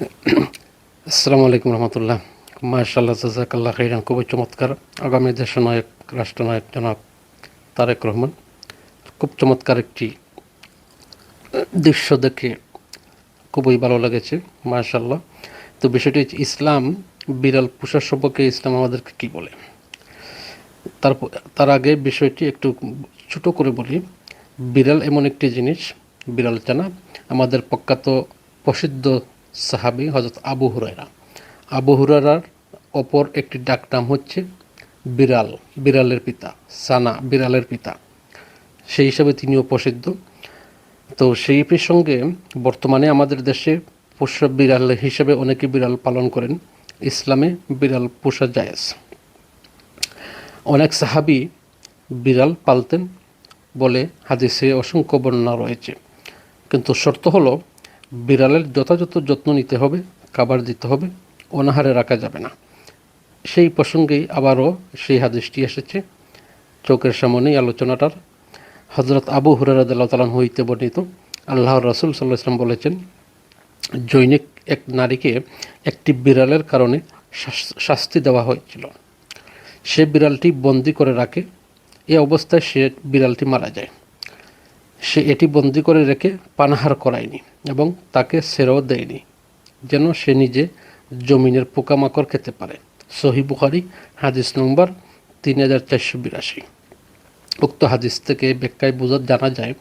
আসসালামু আলাইকুম রহমতুল্লাহ। মার্শাল্লাহ জাজাকাল্লাহ খাইরান। খুবই চমৎকার আগামী দেশনায়ক, রাষ্ট্রনায়ক জনাব তারেক রহমান। খুব চমৎকার একটি দৃশ্য দেখে খুবই ভালো লেগেছে মার্শাল্লাহ তো বিষয়টি হচ্ছে ইসলাম, বিড়াল পোষার সম্পর্কে ইসলাম আমাদেরকে কী বলে? তারপর তার আগে বিষয়টি একটু ছোট করে বলি। বিড়াল এমন একটি জিনিস, বিড়াল জানা আমাদের প্রখ্যাত প্রসিদ্ধ সাহাবি হজরত আবু হুরায়রা। আবু হুরারার অপর একটি ডাক নাম হচ্ছে বিড়াল, বিড়ালের পিতা, সানা, বিড়ালের পিতা। সেই হিসাবে তিনিও প্রসিদ্ধ। তো সেই প্রসঙ্গে বর্তমানে আমাদের দেশে পোষা বিড়াল হিসেবে অনেকে বিড়াল পালন করেন। ইসলামে বিড়াল পোষা জায়েজ। অনেক সাহাবি বিড়াল পালতেন বলে হাদিসে অসংখ্য বর্ণনা রয়েছে। কিন্তু শর্ত হলো বিড়ালের যথাযথ যত্ন নিতে হবে, খাবার দিতে হবে, অনাহারে রাখা যাবে না। সেই প্রসঙ্গেই আবারও সেই হাদিসটি এসেছে। চোখের সামনেই আলোচনাটার হজরত আবু হুরারাদাল্লাহ তালান হইতে বর্ণিত। আল্লাহর রাসুল সাল্লাহ ইসলাম বলেছেন, জৈনিক এক নারীকে একটি বিড়ালের কারণে শাস- শাস্তি দেওয়া হয়েছিল। সে বিড়ালটি বন্দি করে রাখে। এ অবস্থায় সে বিড়ালটি মারা যায়। সে এটি বন্দি করে রেখে পানাহার করায়নি এবং তাকে সেরাও দেয়নি, যেন সে নিজে জমিনের পোকামাকড় খেতে পারে। সহি বুখারি, হাদিস নম্বর তিন হাজার চারশো বিরাশি। উক্ত হাদিস থেকে ব্যাখ্যায় বোঝা জানা যায়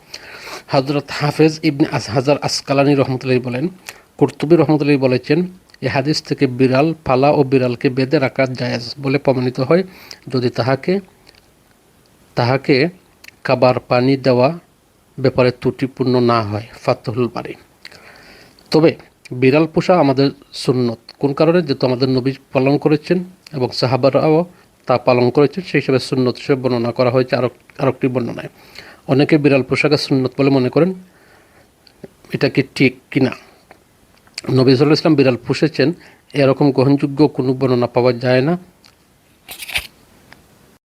হজরত হাফেজ ইবনে হাজার আসকালানি রহমতুল্লাহ বলেন, কর্তুবী রহমতুল্লাহ বলেছেন, এ হাদিস থেকে বিড়াল পালা ও বিড়ালকে বেঁধে রাখা জায়েজ বলে প্রমাণিত হয়, যদি তাহাকে তাহাকে খাবার পানি দেওয়া ব্যাপারে ত্রুটিপূর্ণ না হয়, ফাতহুল বাড়ি। তবে বিড়াল পোষা আমাদের সুন্নত। কোন কারণে? যেহেতু আমাদের নবী পালন করেছেন এবং সাহাবারাও তা পালন করেছেন, সেই হিসাবে সুন্নত হিসেবে বর্ণনা করা হয়েছে আরও, আরেকটি বর্ণনায়। অনেকে বিড়াল পোশাকে সুন্নত বলে মনে করেন, এটা কি ঠিক কিনা? নবী ইসলাম বিড়াল পুষেছেন, এরকম গ্রহণযোগ্য কোনো বর্ণনা পাওয়া যায় না।